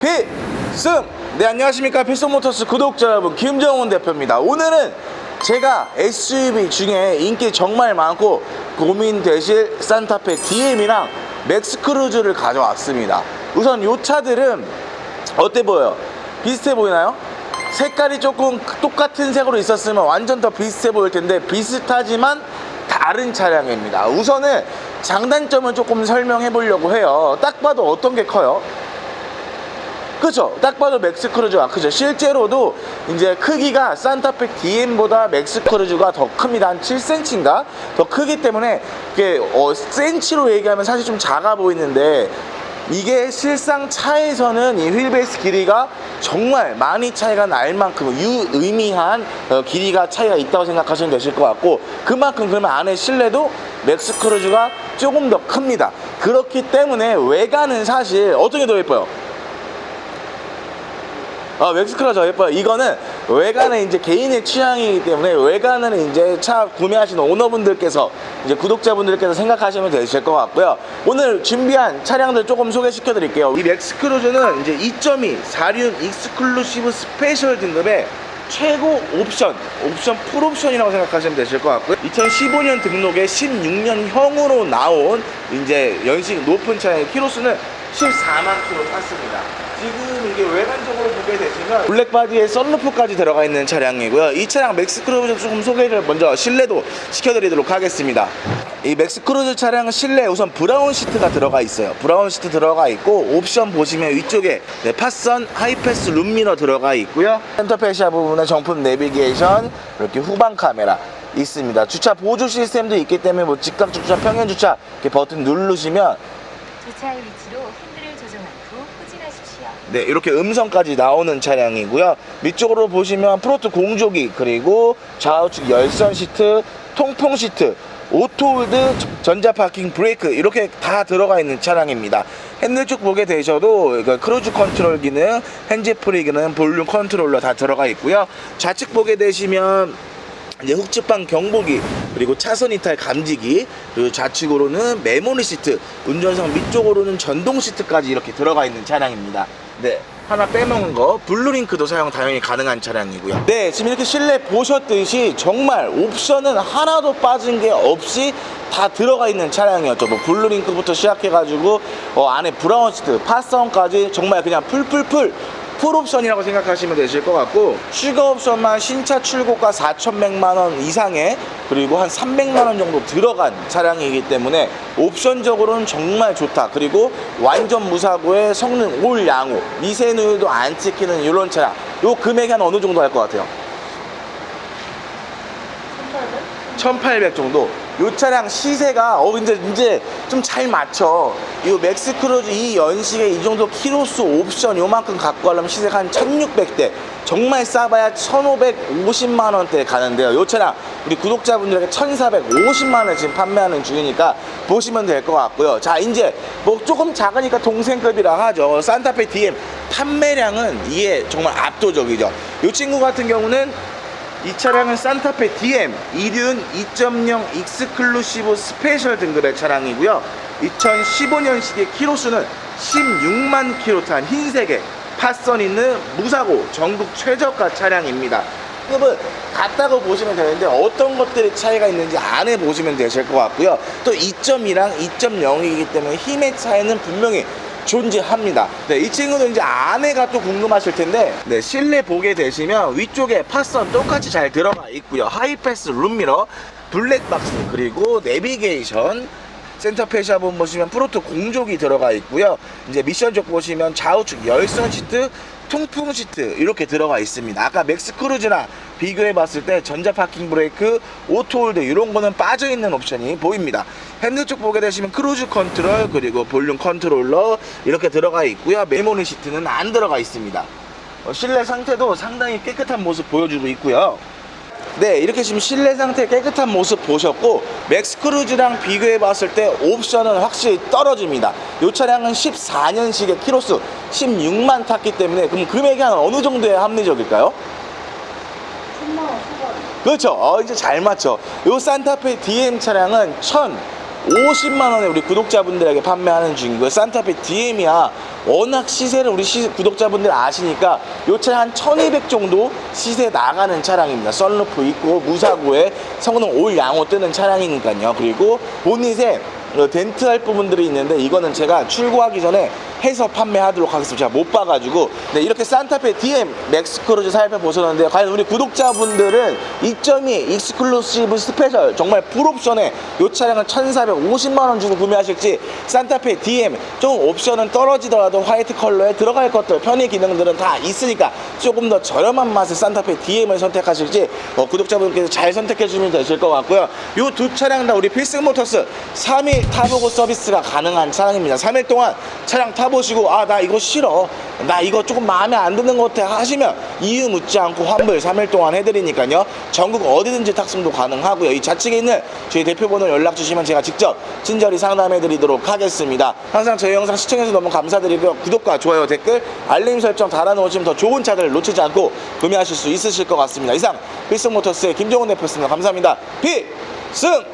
필승! 네 안녕하십니까 필승모터스 구독자 여러분 김정훈 대표입니다 오늘은 제가 SUV 중에 인기 정말 많고 고민되실 산타페 DM이랑 맥스크루즈를 가져왔습니다 우선 이 차들은 어때 보여요? 비슷해 보이나요? 색깔이 조금 똑같은 색으로 있었으면 완전 더 비슷해 보일 텐데 비슷하지만 다른 차량입니다 우선은 장단점을 조금 설명해 보려고 해요 딱 봐도 어떤 게 커요? 그죠? 딱 봐도 맥스 크루즈가 크죠. 실제로도 이제 크기가 산타페 DM보다 맥스 크루즈가 더 큽니다. 한 7cm인가? 더 크기 때문에 이게 어, 센치로 얘기하면 사실 좀 작아 보이는데 이게 실상 차에서는 이 휠베이스 길이가 정말 많이 차이가 날 만큼 유의미한 어, 길이가 차이가 있다고 생각하시면 되실 것 같고 그만큼 그러면 안에 실내도 맥스 크루즈가 조금 더 큽니다. 그렇기 때문에 외관은 사실 어떤 게더 예뻐요? 아, 멕시코라 저 예뻐요. 이거는 외관은 이제 개인의 취향이기 때문에 외관은 이제 차 구매하시는 오너분들께서 이제 구독자분들께서 생각하시면 되실 것 같고요. 오늘 준비한 차량들 조금 소개시켜 드릴게요. 이 맥스크루즈는 이제 2.2 4륜 익스클루시브 스페셜 등급의 최고 옵션, 옵션 풀옵션이라고 생각하시면 되실 것 같고요. 2015년 등록에 16년형으로 나온 이제 연식 높은 차량의 키로수는 14만 킬로 탔습니다. 지금 이게 외관적으로 보게 되시면 블랙바디에 썬루프까지 들어가 있는 차량이고요. 이 차량 맥스크루즈 조금 소개를 먼저 실내도 시켜드리도록 하겠습니다. 이 맥스크루즈 차량은 실내 우선 브라운 시트가 들어가 있어요. 브라운 시트 들어가 있고 옵션 보시면 위쪽에 네, 팟선 하이패스 룸미러 들어가 있고요. 센터페시아 부분에 정품 내비게이션 이렇게 후방 카메라 있습니다. 주차 보조 시스템도 있기 때문에 뭐 직각 주차, 평행 주차 이렇게 버튼 누르시면 주차의 위치로 핸들을 조정한 후 후진하십시오. 네, 이렇게 음성까지 나오는 차량이고요. 밑쪽으로 보시면 프로트 공조기 그리고 좌우측 열선 시트, 통풍 시트, 오토홀드, 전자 파킹 브레이크 이렇게 다 들어가 있는 차량입니다. 핸들 쪽 보게 되셔도 그 크루즈 컨트롤 기능, 핸즈 프리 기능, 볼륨 컨트롤러 다 들어가 있고요. 좌측 보게 되시면 이제 흑집방 경보기 그리고 차선 이탈 감지기 그리고 좌측으로는 메모리 시트 운전석 밑쪽으로는 전동 시트까지 이렇게 들어가 있는 차량입니다. 네 하나 빼먹은 거 블루링크도 사용 당연히 가능한 차량이고요. 네 지금 이렇게 실내 보셨듯이 정말 옵션은 하나도 빠진 게 없이 다 들어가 있는 차량이었죠. 뭐 블루링크부터 시작해가지고 어, 안에 브라운 시트 파성까지 정말 그냥 풀풀풀 풀옵션이라고 생각하시면 되실 것 같고 추가 옵션만 신차 출고가 4,100만 원 이상의 그리고 한 300만 원 정도 들어간 차량이기 때문에 옵션적으로는 정말 좋다. 그리고 완전 무사고의 성능 올 양호, 미세 누유도 안 찍히는 이런 차량. 요 금액이 한 어느 정도 할 것 같아요? 1800 정도. 요 차량 시세가 어 이제 이제 좀 잘 맞춰. 이 맥스 크루즈 이 연식에 이 정도 키로수 옵션 요만큼 갖고 가려면 시세가 한 1600대. 정말 싸봐야 1550만 원대 가는데요. 요 차량 우리 구독자분들에게 1450만 원 지금 판매하는 중이니까 보시면 될 것 같고요. 자, 이제 뭐 조금 작으니까 동생급이라 하죠. 산타페 DM 판매량은 이게 정말 압도적이죠. 요 친구 같은 경우는 이 차량은 산타페 DM 2륜 2.0 익스클루시브 스페셜 등급의 차량이고요. 2015년식의 키로수는 16만 킬로 탄 흰색의 팟선 있는 무사고 전국 최저가 차량입니다. 급은 같다고 보시면 되는데 어떤 것들이 차이가 있는지 안에 보시면 되실 것 같고요. 또 2.2랑 2.0이기 때문에 힘의 차이는 분명히 존재합니다. 네, 이 친구는 이제 안에가 또 궁금하실 텐데, 네, 실내 보게 되시면 위쪽에 팟선 똑같이 잘 들어가 있고요. 하이패스 룸미러, 블랙박스, 그리고 내비게이션, 센터페시아 본 보시면 프로토 공조기 들어가 있고요. 이제 미션 쪽 보시면 좌우측 열선 시트, 통풍 시트 이렇게 들어가 있습니다. 아까 맥스 크루즈나 비교해 봤을 때 전자 파킹 브레이크, 오토홀드 이런 거는 빠져 있는 옵션이 보입니다. 핸들 쪽 보게 되시면 크루즈 컨트롤 그리고 볼륨 컨트롤러 이렇게 들어가 있고요. 메모리 시트는 안 들어가 있습니다. 어, 실내 상태도 상당히 깨끗한 모습 보여주고 있고요. 네, 이렇게 지금 실내 상태 깨끗한 모습 보셨고 맥스크루즈랑 비교해 봤을 때 옵션은 확실히 떨어집니다. 이 차량은 14년식의 키로수 16만 탔기 때문에 그럼 금액이 한 어느 정도의 합리적일까요? 그렇죠. 어, 이제 잘 맞죠. 요 산타페 DM 차량은 50만 원에 우리 구독자분들에게 판매하는 중이고요. 산타페 DM이야. 워낙 시세를 우리 시- 구독자분들 아시니까 이 차량 한 1200 정도 시세 나가는 차량입니다. 썬루프 있고 무사고에 성능 올 양호 뜨는 차량이니까요. 그리고 보닛에 어, 덴트 할 부분들이 있는데 이거는 제가 출고하기 전에 해서 판매하도록 하겠습니다. 제가 못 봐가지고 네, 이렇게 산타페 DM 맥스크루즈 살펴보셨는데 과연 우리 구독자분들은 2.2 익스클루시브 스페셜 정말 풀옵션에 이 차량을 1,450만 원 주고 구매하실지 산타페 DM 좀 옵션은 떨어지더라도 화이트 컬러에 들어갈 것들 편의 기능들은 다 있으니까 조금 더 저렴한 맛의 산타페 DM을 선택하실지 어, 구독자분께서 잘 선택해 주시면 되실 것 같고요. 이 두 차량 다 우리 필승모터스 3일 타보고 서비스가 가능한 차량입니다. 3일 동안 차량 타보시고 아 나 이거 싫어 나 이거 조금 마음에 안 드는 것 같아 하시면 이유 묻지 않고 환불 3일 동안 해드리니까요. 전국 어디든지 탑승도 가능하고요. 이 좌측에 있는 저희 대표번호 연락 주시면 제가 직접 친절히 상담해 드리도록 하겠습니다. 항상 저희 영상 시청해주셔서 너무 감사드리고요. 구독과 좋아요, 댓글, 알림 설정 달아놓으시면 더 좋은 차들 놓치지 않고 구매하실 수 있으실 것 같습니다. 이상 필승모터스의 김정훈 대표였습니다. 감사합니다. 필승!